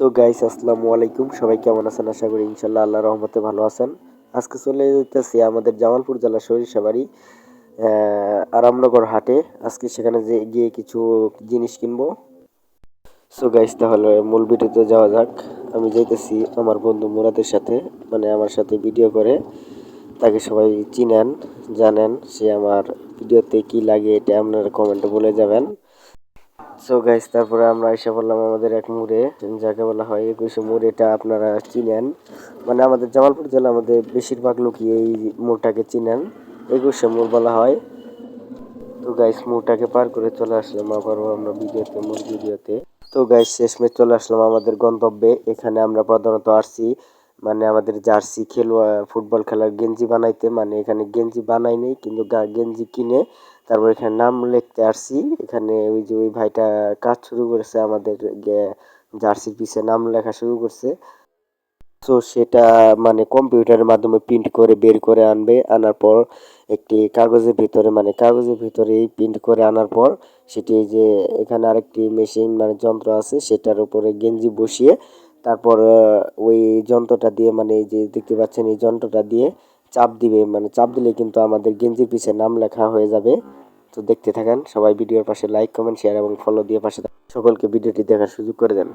So guys, আসসালামু আলাইকুম। সবাই কেমন আছেন? আশা করি ইনশাল্লাহ আল্লাহ রহমতে ভালো আছেন। আজকে চলে যেতেছি আমাদের জামালপুর জেলা সরিষাবাড়ি আরামনগর হাটে। আজকে সেখানে যে গিয়ে কিছু জিনিস কিনবো। সো গাইস, তাহলে মূল ভিডিওতে যাওয়া যাক। আমি যাইতেছি আমার বন্ধু মুরাদের সাথে মানে আমার সাথে ভিডিও করে। তাকে সবাই চিনেন, জানেন, সে আমার ভিডিওতে কি লাগে এটা আপনারা কমেন্টে বলে যাবেন। সো গাইস তারপরে আমরা এসে বললাম আমাদের এক মুড়ে, যাকে বলা হয় একুশে মোড়, এটা আপনারা চিনেন। মানে আমাদের জামালপুর জেলা আমাদের বেশিরভাগ লোকই এই মোড়টাকে চিনেন। একুশে মোড় বলা হয়। তো গাইস মোড়টাকে পার করে চলে আসলাম আবারও আমরা ভিডিওতে মূল ভিডিওতে। তো গাইস শেষমেশ চলে আসলাম আমাদের গন্তব্যে। এখানে আমরা প্রধানত আসছি মানে আমাদের জার্সি খেলোয়াড় ফুটবল খেলার গেঞ্জি বানাইতে মানে এখানে গেঞ্জি বানাই নেই, কিন্তু গেঞ্জি কিনে তারপর এখানে নাম লিখতে আসছি। এখানে ওই যে ওই ভাইটা কাজ শুরু করেছে, আমাদের জার্সির পিছে নাম লেখা শুরু করছে। তো সেটা মানে কম্পিউটারের মাধ্যমে প্রিন্ট করে বের করে আনবে, আনার পর একটি কাগজের ভিতরে মানে কাগজের ভিতরেই প্রিন্ট করে আনার পর সেটি যে এখানে আরেকটি মেশিন মানে যন্ত্র আছে, সেটার উপরে গেঞ্জি বসিয়ে তারপর ওই যন্ত্রটা দিয়ে মানে এই যে দেখতে পাচ্ছেন, এই যন্ত্রটা দিয়ে চাপ দিবে। মানে চাপ দিলে কিন্তু আমাদের গেঞ্জির পিছে নাম লেখা হয়ে যাবে। তো দেখতে থাকেন, সবাই ভিডিওর পাশে লাইক কমেন্ট শেয়ার এবং ফলো দিয়ে পাশে সকলকে ভিডিওটি দেখার সুযোগ করে দেন।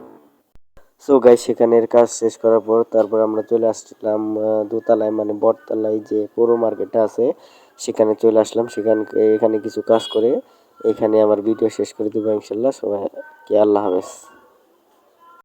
সো গাই সেখানের কাজ শেষ করার পর তারপর আমরা চলে আসলাম দোতলায় মানে বটতলায় যে পৌর মার্কেটটা আছে, সেখানে চলে আসলাম। সেখান এখানে কিছু কাজ করে এখানে আমার ভিডিও শেষ করে দেবো ইনশাল্লাহ। সবাই কে আল্লাহ হাফেজ।